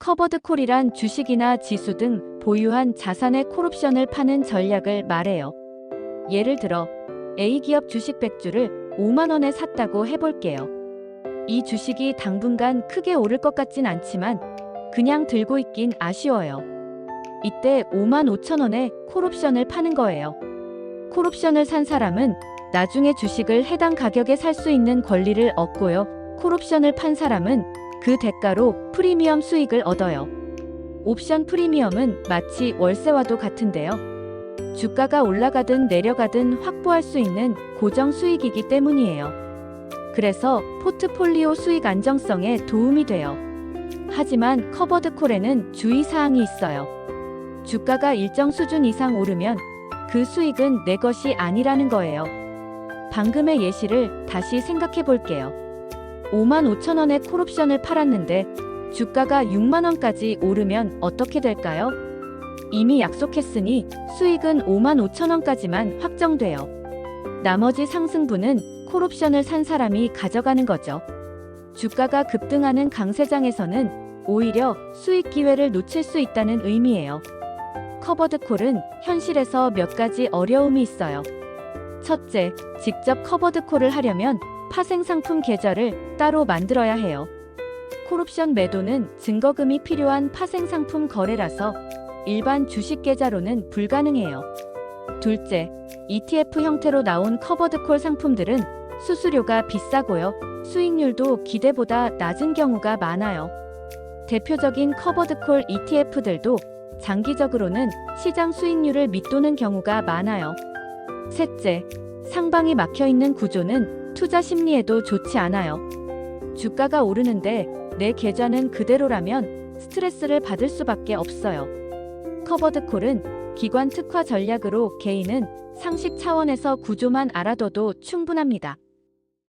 커버드콜이란 주식이나 지수 등 보유한 자산의 콜옵션을 파는 전략을 말해요. 예를 들어 A기업 주식 100주를 5만 원에 샀다고 해볼게요. 이 주식이 당분간 크게 오를 것 같진 않지만 그냥 들고 있긴 아쉬워요. 이때 5만 5천 원에 콜옵션을 파는 거예요. 콜옵션을 산 사람은 나중에 주식을 해당 가격에 살 수 있는 권리를 얻고요. 콜옵션을 판 사람은 그 대가로 프리미엄 수익을 얻어요. 옵션 프리미엄은 마치 월세와도 같은데요. 주가가 올라가든 내려가든 확보할 수 있는 고정 수익이기 때문이에요. 그래서 포트폴리오 수익 안정성에 도움이 돼요. 하지만 커버드 콜에는 주의사항이 있어요. 주가가 일정 수준 이상 오르면 그 수익은 내 것이 아니라는 거예요. 방금의 예시를 다시 생각해 볼게요. 5만 5천 원에 콜옵션을 팔았는데 주가가 6만 원까지 오르면 어떻게 될까요? 이미 약속했으니 수익은 5만 5천 원까지만 확정돼요. 나머지 상승분은 콜옵션을 산 사람이 가져가는 거죠. 주가가 급등하는 강세장에서는 오히려 수익 기회를 놓칠 수 있다는 의미예요. 커버드 콜은 현실에서 몇 가지 어려움이 있어요. 첫째, 직접 커버드 콜을 하려면 파생 상품 계좌를 따로 만들어야 해요. 콜옵션 매도는 증거금이 필요한 파생 상품 거래라서 일반 주식 계좌로는 불가능해요. 둘째, ETF 형태로 나온 커버드 콜 상품들은 수수료가 비싸고요. 수익률도 기대보다 낮은 경우가 많아요. 대표적인 커버드 콜 ETF들도 장기적으로는 시장 수익률을 밑도는 경우가 많아요. 셋째, 상방이 막혀 있는 구조는 투자 심리에도 좋지 않아요. 주가가 오르는데 내 계좌는 그대로라면 스트레스를 받을 수밖에 없어요. 커버드 콜은 기관 특화 전략으로 개인은 상식 차원에서 구조만 알아둬도 충분합니다.